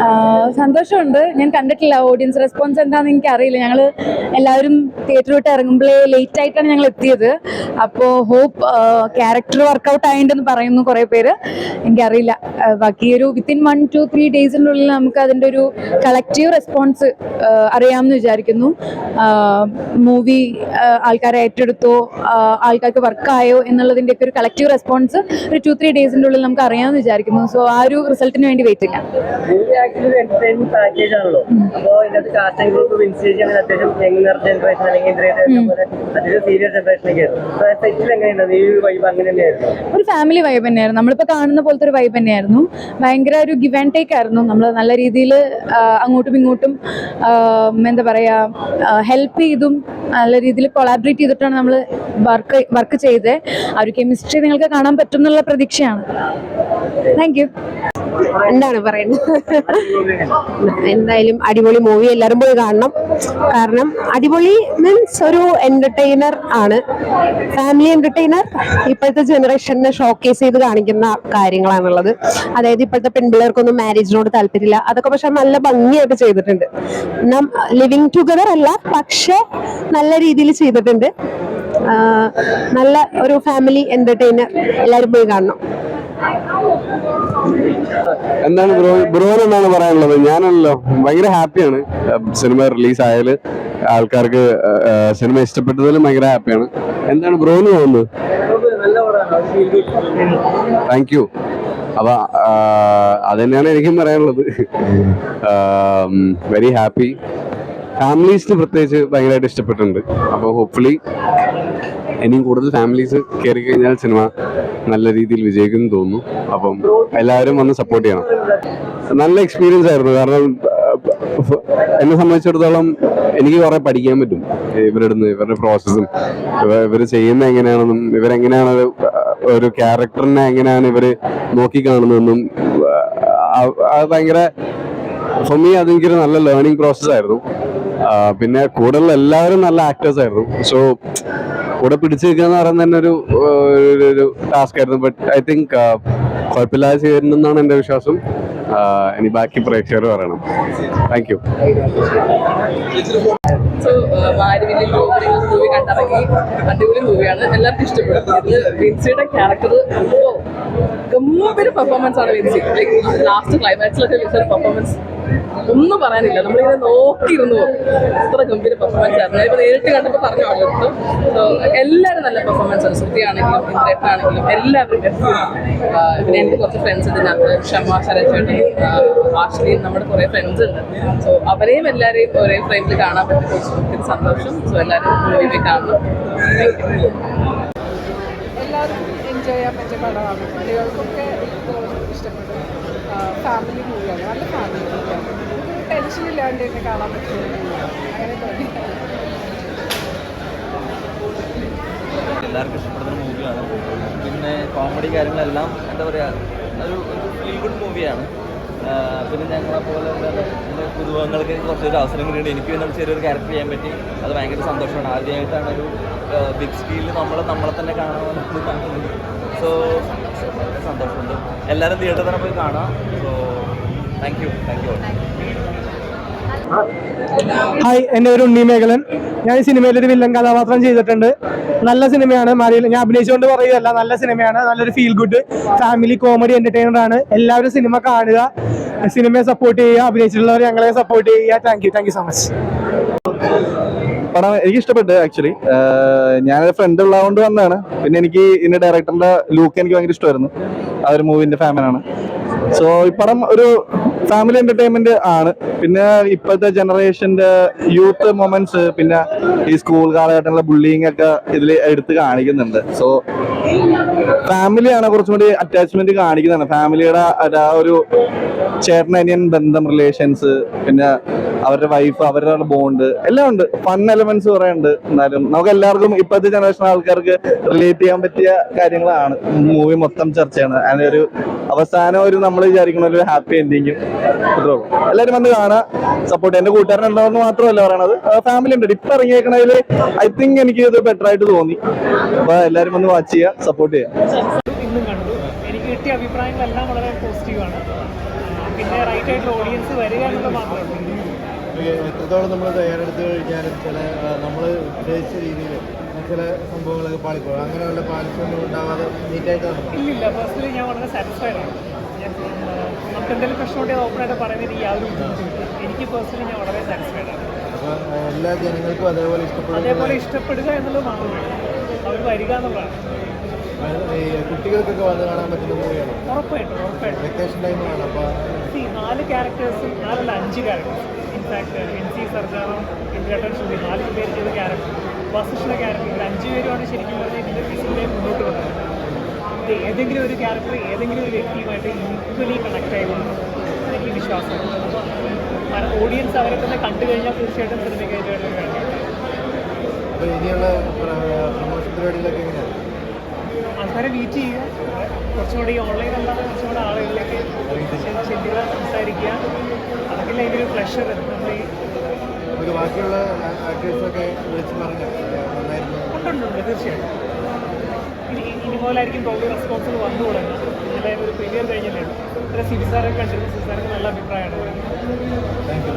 Oh. സന്തോഷമുണ്ട്. ഞാൻ കണ്ടിട്ടില്ല ഓഡിയൻസ് റെസ്പോൺസ് എന്താണെന്ന് എനിക്ക് അറിയില്ല ഞങ്ങൾ എല്ലാവരും തിയേറ്റർ വിട്ട് ഇറങ്ങുമ്പോഴേ ലേറ്റ് ആയിട്ടാണ് ഞങ്ങൾ എത്തിയത്. അപ്പോൾ ഹോപ്പ് ക്യാരക്ടർ വർക്കൗട്ട് ആയിട്ടെന്ന് പറയുന്നു കുറേ പേര്. എനിക്കറിയില്ല. ബാക്കി ഒരു വിത്തിൻ വൺ ടു ത്രീ ഡേയ്സിന്റെ ഉള്ളിൽ നമുക്ക് അതിന്റെ ഒരു കളക്റ്റീവ് റെസ്പോൺസ് അറിയാമെന്ന് വിചാരിക്കുന്നു. മൂവി ആൾക്കാരെ ഏറ്റെടുത്തോ ആൾക്കാർക്ക് വർക്കായോ എന്നുള്ളതിന്റെയൊക്കെ ഒരു കളക്റ്റീവ് റെസ്പോൺസ് ഒരു ടു ത്രീ ഡേയ്സിന്റെ ഉള്ളിൽ നമുക്ക് അറിയാമെന്ന് വിചാരിക്കുന്നു. സോ ആ ഒരു റിസൾട്ടിന് വേണ്ടി വെയിറ്റ് ചെയ്യാം. എന്റർടൈൻമെന്റ് പാക്കേജ് ആണല്ലോ. അപ്പോ ഇതിനകത്ത് കാസ്റ്റിംഗ് ഗ്രൂപ്പ് വിൻസേജ് അങ്ങനെ അത്യാവശ്യം യങ്ങർ ജനറേഷൻ അല്ലെങ്കിൽ അത്യാവശ്യം സീരിയസ് ജനറേഷനൊക്കെ ആയിരുന്നു. സെറ്റിൽ എങ്ങനെയുണ്ട് ഈ വൈബ് അങ്ങനെ തന്നെയായിരുന്നു. ഒരു ഫാമിലി വൈബ് തന്നെയായിരുന്നു. നമ്മളിപ്പോ കാണുന്ന പോലത്തെ ഒരു വൈബ് തന്നെയായിരുന്നു. ഭയങ്കര ഒരു ഗിവ് ആൻഡ് ടേക്ക് ആയിരുന്നു. നമ്മൾ നല്ല രീതിയിൽ അങ്ങോട്ടും ഇങ്ങോട്ടും എന്താ പറയാ ഹെൽപ്പ് ചെയ്തും നല്ല രീതിയിൽ കൊളാബറേറ്റ് ചെയ്തിട്ടാണ് നമ്മൾ വർക്ക് വർക്ക് ചെയ്തത് ആ ഒരു കെമിസ്ട്രി നിങ്ങൾക്ക് കാണാൻ പറ്റും എന്നുള്ള പ്രതീക്ഷയാണ്. താങ്ക് യു എന്താണ് പറയുന്നത്? എന്തായാലും അടിപൊളി മൂവി എല്ലാവരും പോയി കാണണം. കാരണം അടിപൊളി മീൻസ് ഒരു എന്റർടൈനർ ആണ്. ഫാമിലി എന്റർടൈനർ ഇപ്പോഴത്തെ ജനറേഷനെ ഷോക്കേസ് ചെയ്ത് കാണിക്കുന്ന കാര്യങ്ങളാണുള്ളത്. അതായത് ഇപ്പോഴത്തെ പെൺപിള്ളേർക്കൊന്നും മാരേജിനോട് താല്പര്യമില്ല. അതൊക്കെ പക്ഷെ നല്ല ഭംഗിയായിട്ട് ചെയ്തിട്ടുണ്ട്. നാം ലിവിങ് ടുഗദർ അല്ല പക്ഷെ നല്ല രീതിയിൽ ചെയ്തിട്ടുണ്ട്. നല്ല ഒരു ഫാമിലി എന്റർടൈനർ എല്ലാവരും പോയി കാണണം. എന്താണ് ബ്രോ ബ്രോ എന്നാണ് പറയാനുള്ളത്? ഞാനല്ലോ ഭയങ്കര ഹാപ്പിയാണ്. സിനിമ റിലീസ് ആയാൽ ആൾക്കാർക്ക് സിനിമ ഇഷ്ടപ്പെട്ടതിലും ഭയങ്കര ഹാപ്പിയാണ്. എന്താണ് ബ്രോന് തോന്നുന്നത്? താങ്ക് യു അപ്പൊ അത് തന്നെയാണ് എനിക്കും പറയാനുള്ളത്. വെരി ഹാപ്പി ഫാമിലീസിന് പ്രത്യേകിച്ച് ഭയങ്കരമായിട്ട് ഇഷ്ടപ്പെട്ടിട്ടുണ്ട്. അപ്പോൾ ഹോപ്പ്ഫുള്ളി ഇനിയും കൂടുതൽ ഫാമിലീസ് കയറി കഴിഞ്ഞാൽ സിനിമ നല്ല രീതിയിൽ വിജയിക്കും തോന്നുന്നു. അപ്പം എല്ലാവരും വന്ന് സപ്പോർട്ട് ചെയ്യണം. നല്ല എക്സ്പീരിയൻസ് ആയിരുന്നു. കാരണം എന്നെ സംബന്ധിച്ചിടത്തോളം എനിക്ക് കുറെ പഠിക്കാൻ പറ്റും. ഇവരുടെ ഇവരുടെ പ്രോസസ്സും ഇവർ ചെയ്യുന്ന എങ്ങനെയാണെന്നും ഇവരെങ്ങനെയാണ് ഒരു, ക്യാരക്ടറിനെ എങ്ങനെയാണ് ഇവർ നോക്കിക്കാണുന്നതെന്നും അത് ഭയങ്കര ഫോർ മീ അതെനിക്കൊരു നല്ല ലേണിംഗ് പ്രോസസ് ആയിരുന്നു. ആ, പിന്നെ കൂടെയുള്ള എല്ലാവരും നല്ല ആക്ടേഴ്സ് ആയിരുന്നു. സോ കൂടെ പിടിച്ചു നിൽക്കുക പറയുന്നത് തന്നെ ഒരു- ഒരു ടാസ്ക് ആയിരുന്നു. ബട്ട് ഐ തിങ്ക് കുഴപ്പമില്ലാതെ ചെയ്യുന്നെന്നാണ് എന്റെ വിശ്വാസം. ഇനി ബാക്കി പ്രേക്ഷകർ പറയണം. താങ്ക് യു സോ മാരുവിലെ മൂവി കണ്ടിറങ്ങി അടിപൊളി മൂവിയാണ് എല്ലാവർക്കും ഇഷ്ടപ്പെടും. ഇത് വിൻസിയുടെ ക്യാരക്ടർ ഗംഭീര പെർഫോമൻസ് ആണ് വിൻസി. ലൈക്ക് ലാസ്റ്റ് ക്ലൈമാക്സിലൊക്കെ വിൻസിയുടെ പെർഫോമൻസ് ഒന്നും പറയാനില്ല. നമ്മളിങ്ങനെ നോക്കിയിരുന്നു. അത്ര ഗംഭീര പെർഫോമൻസ് ആയിരുന്നു. ഞാനിപ്പോൾ നേരിട്ട് കണ്ടപ്പോൾ പറഞ്ഞു ആളുകൾക്ക് സോ എല്ലാവരും നല്ല പെർഫോമൻസ് ആണ്. ശ്രുതി ആണെങ്കിലും ഇന്ദ്രേട്ടനാണെങ്കിലും എല്ലാവരും ആഹ് പിന്നെ എന്റെ കുറച്ച് ഫ്രണ്ട്സ് ഉണ്ട്. ഇതിനകത്ത് ക്ഷമ ശരചേട്ടൻ ആശ്ലിയും നമ്മുടെ കുറേ ഫ്രണ്ട്സ് ഉണ്ട്. സോ അവരെയും എല്ലാവരെയും ഒരേ ഫ്രെയിമിൽ കാണാൻ പറ്റി. ഒത്തിരി സന്തോഷം. സോ എല്ലാവരും മൂവി പോയി കാണണം. എല്ലാവർക്കും എൻജോയ് ചെയ്യാൻ പറ്റിയ പടമാണ്. കുട്ടികൾക്കൊക്കെ ഇപ്പോൾ ഫാമിലി മൂവിയാണ് നല്ല ഫാമിലി മൂവിയാണ് ടെൻഷൻ ഇല്ലാണ്ട് തന്നെ കാണാൻ പറ്റുന്ന അങ്ങനെ തോന്നി. എല്ലാവർക്കും ഇഷ്ടപ്പെടുന്ന മൂവിയാണ് പിന്നെ കോമഡി കാര്യങ്ങളെല്ലാം എന്താ പറയുക ഒരു ഫീൽ ഗുഡ് മൂവിയാണ് പിന്നെ ഞങ്ങളെ പോലെ പുതുമുഖങ്ങൾക്ക് കുറച്ചൊരു അവസരം കിട്ടിയിട്ട് എനിക്ക് തന്നെ ചെറിയൊരു ക്യാരക്ടർ ചെയ്യാൻ പറ്റി. അത് ഭയങ്കര സന്തോഷമാണ്. ആദ്യമായിട്ടാണ് ഒരു ബിഗ് സ്ക്രീനിൽ നമ്മൾ നമ്മളെ തന്നെ കാണാമെന്ന് കാണുന്നത്. സോ സന്തോഷമുണ്ട്. എല്ലാവരും തിയേറ്ററിൽ തന്നെ പോയി കാണാം. So thank you thank you hi എന്റെ പേര് ഉണ്ണി മേഖലൻ ഞാൻ ഈ സിനിമയിൽ ഒരു വില്ലൻ കഥാപാത്രം ചെയ്തിട്ടുണ്ട്. നല്ല സിനിമയാണ് മാറിയില്ല ഞാൻ അഭിനയിച്ചുകൊണ്ട് പറയുകയല്ല നല്ല സിനിമയാണ് നല്ലൊരു feel good family comedy entertainer ആണ്. എല്ലാവരും സിനിമ കാണുക. സിനിമയെ സപ്പോർട്ട് ചെയ്യുക. അഭിനയിച്ചിട്ടുള്ളവർ ഞങ്ങളെ സപ്പോർട്ട് ചെയ്യുക. Thank you thank you so much പടം എനിക്ക് ഇഷ്ടപ്പെട്ടു ആക്ച്വലി ഞാനൊരു ഫ്രണ്ട് ഉള്ളതുകൊണ്ട് വന്നതാണ്. പിന്നെ എനിക്ക് ഇതിന്റെ ഡയറക്ടറിന്റെ ലുക്ക് എനിക്ക് ഭയങ്കര ഇഷ്ടമായിരുന്നു. ആ ഒരു മൂവിന്റെ ഫാമിനാണ് സോ ഈ പടം ഒരു ഫാമിലി എന്റർടൈൻമെന്റ് ആണ്. പിന്നെ ഇപ്പോഴത്തെ ജനറേഷന്റെ യൂത്ത് മൊമെന്റ്സ് പിന്നെ ഈ സ്കൂൾ കാലഘട്ടങ്ങളിലെ ബുള്ളിങ് ഒക്കെ ഇതിൽ എടുത്ത് കാണിക്കുന്നുണ്ട്. സോ ഫാമിലിയാണ് കുറച്ചും കൂടി അറ്റാച്ച്മെന്റ് കാണിക്കുന്നതാണ്. ഫാമിലിയുടെ ആ ഒരു ചേട്ടനനിയൻ ബന്ധം റിലേഷൻസ് പിന്നെ അവരുടെ വൈഫ് അവരുടെ ബോണ്ട് എല്ലാം ഉണ്ട്. ഫൺ എലമെന്റ്സ് കുറെ ഉണ്ട്. എന്നാലും നമുക്ക് എല്ലാവർക്കും ഇപ്പോഴത്തെ ജനറേഷൻ ആൾക്കാർക്ക് റിലേറ്റ് ചെയ്യാൻ പറ്റിയ കാര്യങ്ങളാണ്. മൂവി മൊത്തം ചർച്ചയാണ്. അതിന്റെ ഒരു അവസാനം ഒരു നമ്മൾ വിചാരിക്കുന്ന ഒരു ഹാപ്പി എൻഡിങ്ങും അത്രേ ഉള്ളൂ എല്ലാവരും വന്ന് കാണാ സപ്പോർട്ട് എന്റെ കൂട്ടുകാരൻ ഉണ്ടാവുന്ന മാത്രമല്ല പറയണത്. ഫാമിലി ഉണ്ട്. ഇപ്പൊ ഇറങ്ങിയേക്കണതിൽ ഐ തിങ്ക് എനിക്ക് ഇത് ബെറ്റർ ആയിട്ട് തോന്നി. അപ്പൊ എല്ലാവരും വന്ന് വാച്ച് ചെയ്യുക. സപ്പോർട്ട് ചെയ്യുക. ഇന്നും കണ്ടു. എനിക്ക് കിട്ടിയ അഭിപ്രായങ്ങളെല്ലാം വളരെ പോസിറ്റീവാണ് പിന്നെ പിന്നെ റൈറ്റ് ആയിട്ടുള്ള ഓഡിയൻസ് വരിക എന്നുള്ളത് മാത്രമേ എത്രത്തോളം നമ്മൾ തയ്യാറെടുത്ത് കഴിഞ്ഞാലും ചില നമ്മൾ ഉദ്ദേശിച്ച രീതിയിൽ ചില സംഭവങ്ങളൊക്കെ പാളിപ്പോകും. അങ്ങനെയുള്ള പാലിച്ചൊന്നും ഉണ്ടാവാതെ നീറ്റായിട്ട് നടക്കും. ഇല്ലില്ല പേഴ്സണലി ഞാൻ വളരെ സാറ്റിസ്ഫൈഡ് ആണ്. നമുക്ക് എന്തെങ്കിലും പ്രശ്നമുണ്ടെങ്കിൽ ഓപ്പണായിട്ട് പറയുന്നത് ഈ യാതൊരു ബുദ്ധിമുട്ടില്ല എനിക്ക് പേഴ്സണലി ഞാൻ വളരെ സാറ്റിസ്ഫൈഡ് ആണ്. എല്ലാ ജനങ്ങൾക്കും അതേപോലെ ഇഷ്ടപ്പെടുക അതേപോലെ ഇഷ്ടപ്പെടുക എന്നുള്ളത് മാത്രമേ അവർ വരിക എന്നുള്ളതാണ്. കുട്ടികൾക്കൊക്കെ വന്ന് കാണാൻ പറ്റുന്ന മൂവിയാണ് ഉറപ്പായിട്ടും ഉറപ്പായിട്ടും. വെക്കേഷൻ ടൈമാണ് അപ്പോൾ ഈ നാല് ക്യാരക്ടേഴ്സും നാലല്ല അഞ്ച് characters in fact N C സർജാറും ഇന്ദ്രേട്ടൻ ശ്രുതി നാല് പേര് ചെയ്ത ക്യാരക്ടർ വസിഷ്ഠ ക്യാരക്ടർ അഞ്ച് പേരുമാണ് ശരിക്കും പറഞ്ഞാൽ ഇതിന്റെ ഫിസിലെ മുന്നോട്ട് കൊണ്ടുവരുന്നത് ഏതെങ്കിലും ഒരു ക്യാരക്ടർ ഏതെങ്കിലും ഒരു വ്യക്തിയുമായിട്ട് ഈക്വലി കണക്ട് ആയിരുന്നു എനിക്ക് വിശ്വാസമുണ്ട്. അപ്പോൾ ഓഡിയൻസ് അവരെ തന്നെ കണ്ടു കഴിഞ്ഞാൽ തീർച്ചയായിട്ടും സിനിമയ്ക്ക് വേണം അപ്പോൾ ഇനിയുള്ള പ്രമോഷൻ പരിപാടികളൊക്കെ എങ്ങനെയാണ് ആൾക്കാരെ മീറ്റ് ചെയ്യുക. കുറച്ചുകൂടി ഓൺലൈൻ അല്ലാതെ കുറച്ചുകൂടെ ആളുകളിലേക്ക് ചെല്ലുക സംസാരിക്കുക. അതൊക്കെ അതിന്റെ ഒരു പ്ലഷർ നമ്മൾ ഈ ബാക്കിയുള്ള ആക്ടേഴ്സൊക്കെ വിളിച്ച് പറഞ്ഞു ഉണ്ടുണ്ട് തീർച്ചയായും പോലായിരിക്കും തോന്നി റെസ്പോൺസ് വന്നു തുടങ്ങി അതായത് ഒരു പ്രീമിയർ കഴിഞ്ഞല്ലേ? ഇത്ര സിബി കണ്ടിരുന്നു. സിബി നല്ല അഭിപ്രായമാണ്. Thank you